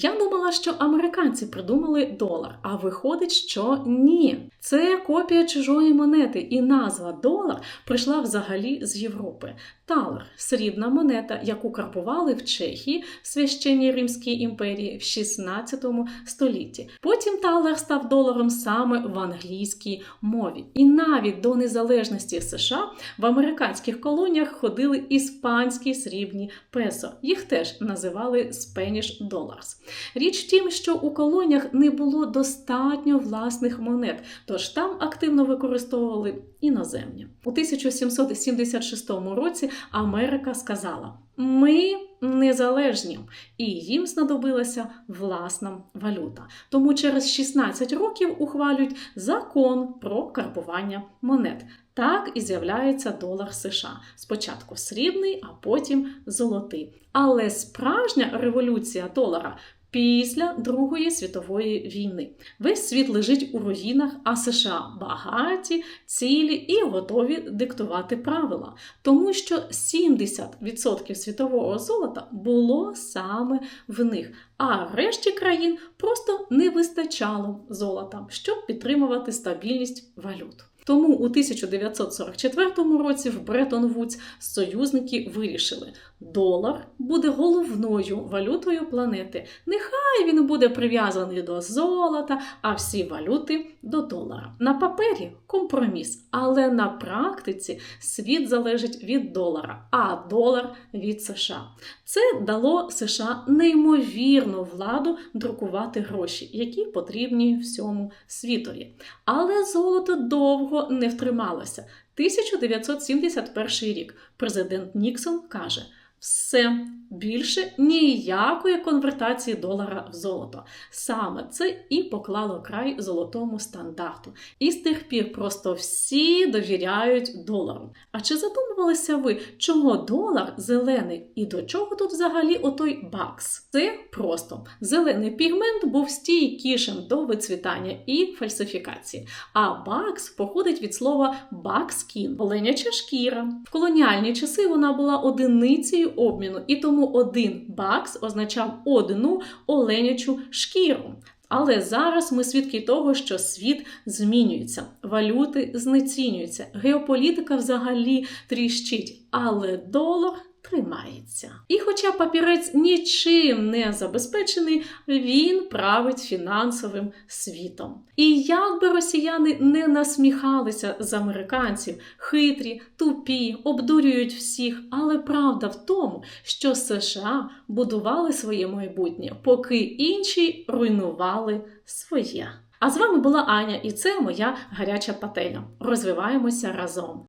Я думала, що американці придумали долар, а виходить, що ні. Це копія чужої монети, і назва долар прийшла взагалі з Європи. Талер срібна монета, яку карбували в Чехії в священній Римській імперії в 16 столітті. Потім талер став доларом саме в англійській мові. І навіть до незалежності США в американських колоніях ходили іспанські срібні песо. Їх теж називали Spanish Dollars. Річ в тім, що у колоніях не було достатньо власних монет, тож там активно використовували іноземні. У 1776 році Америка сказала: Ми незалежні, і їм знадобилася власна валюта. Тому через 16 років ухвалюють закон про карбування монет. Так і з'являється долар США. Спочатку срібний, а потім золотий. Але справжня революція долара після Другої світової війни. Весь світ лежить у руїнах, а США багаті, цілі і готові диктувати правила. Тому що 70% світового золота було саме в них. А решті країн просто не вистачало золота, щоб підтримувати стабільність валют. Тому у 1944 році в Бреттон-Вудс союзники вирішили, долар буде головною валютою планети. Нехай він буде прив'язаний до золота, а всі валюти до долара. На папері компроміс, але на практиці світ залежить від долара, а долар від США. Це дало США неймовірну владу друкувати гроші, які потрібні всьому світові. Але золото довго не втрималася. 1971 рік президент Ніксон каже: все більше ніякої конвертації долара в золото. Саме це і поклало край золотому стандарту. І з тих пір просто всі довіряють долару. А чи задумувалися ви, чого долар зелений і до чого тут взагалі отой бакс? Це просто зелений пігмент був стійкішим до вицвітання і фальсифікації. А бакс походить від слова бакскін оленяча шкіра. В колоніальні часи вона була одиницею обміну, і тому один бакс означав одну оленячу шкіру. Але зараз ми свідки того, що світ змінюється, валюти знецінюються, геополітика взагалі тріщить, але долар тримається. І хоча папірець нічим не забезпечений, він править фінансовим світом. І як би росіяни не насміхалися з американців, хитрі, тупі, обдурюють всіх, але правда в тому, що США будували своє майбутнє, поки інші руйнували своє. А з вами була Аня, і це моя гаряча пательня. Розвиваємося разом.